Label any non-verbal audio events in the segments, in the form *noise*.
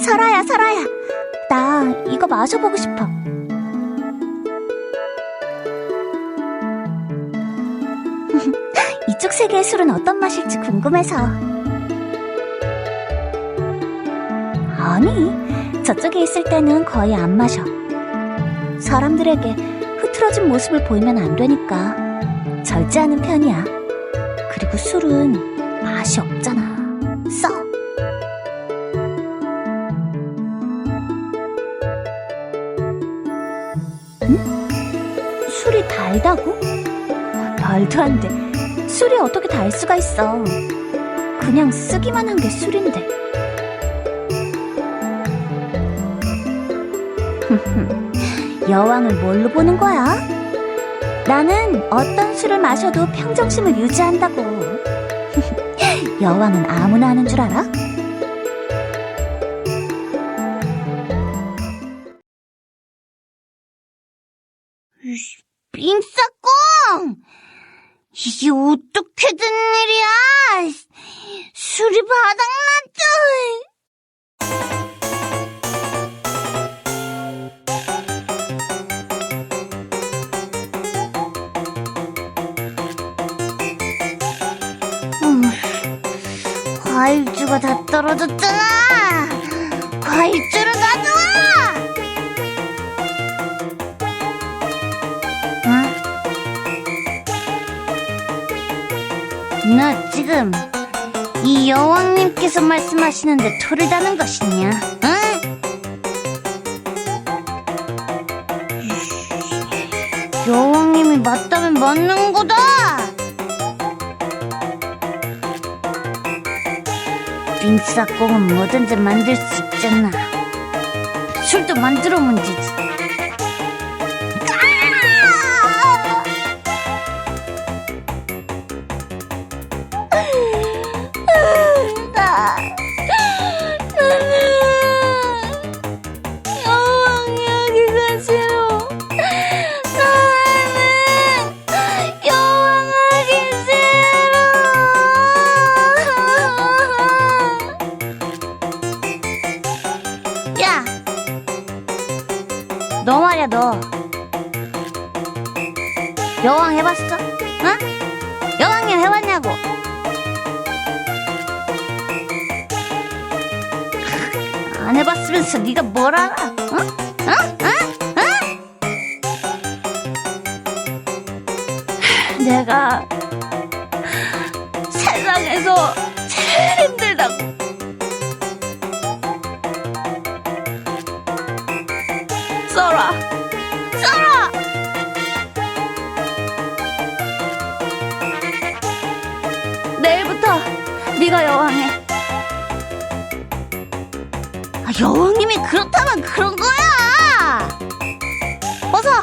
설아야, 설아야. 나 이거 마셔보고 싶어. *laughs* 이쪽 세계의 술은 어떤 맛일지 궁금해서. 아니, 저쪽에 있을 때는 거의 안 마셔. 사람들에게 흐트러진 모습을 보이면 안 되니까 절제하는 편이야. 그리고 술은 맛이 없잖아. 써. 응? 술이 달다고? 말도 안 돼. 술이 어떻게 달 수가 있어. 그냥 쓰기만 한 게 술인데. *laughs* 여왕을 뭘로 보는 거야? 나는 어떤 술을 마셔도 평정심을 유지한다고. *laughs* 여왕은 아무나 하는 줄 알아? 빙싸꽁! 이게 어떻게 된 일이야? 술이 바닥났죠? 음, 과일주가 다 떨어졌잖아! 과일주를 가져와! 응? 너 지금 이 여왕님께서 말씀하시는데 토를 다는 것이냐? 응? 여왕님이 맞다면 맞는 거다! 빙싸꽁은 뭐든지 만들 수 있잖아. 술도 만들어 되지. 여왕 해봤어? 응? 여왕님 해봤냐고? 안 해봤으면서 네가 뭘 알아? 어? 네가 여왕해. 아, 여왕님이 그렇다면 그런 거야! 어서!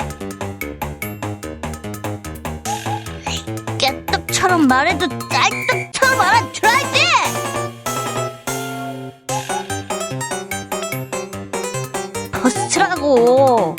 깨떡처럼 말해도 짤떡처럼 알아들어야지! 버스라고!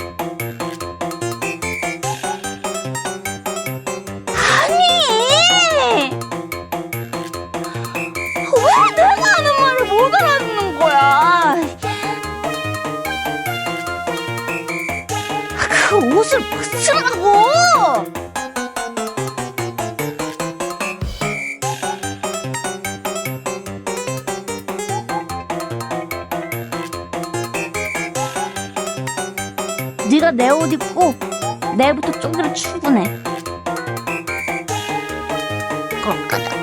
네가 내 옷 입고 내일부터 쪼기로 출근해. 그럴 거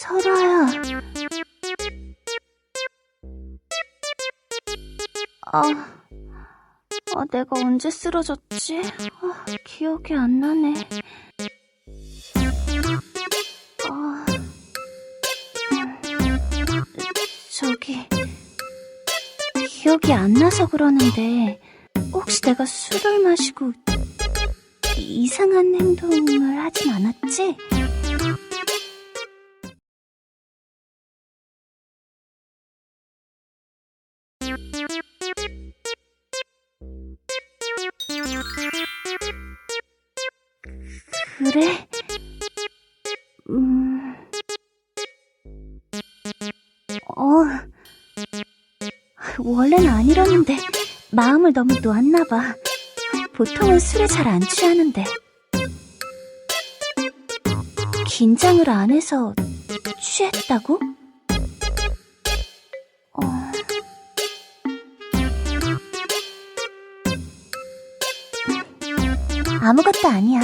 설아야. 아, 아, 내가 언제 쓰러졌지? 아, 기억이 안 나네. 아, 음, 저기, 기억이 안 나서 그러는데, 혹시 내가 술을 마시고 이상한 행동을 하진 않았지? 그래? 음... 어... 원래는 안 이러는데 마음을 너무 놓았나 봐. 보통은 술에 잘 안 취하는데. 긴장을 안 해서 취했다고? 어... 아무것도 아니야.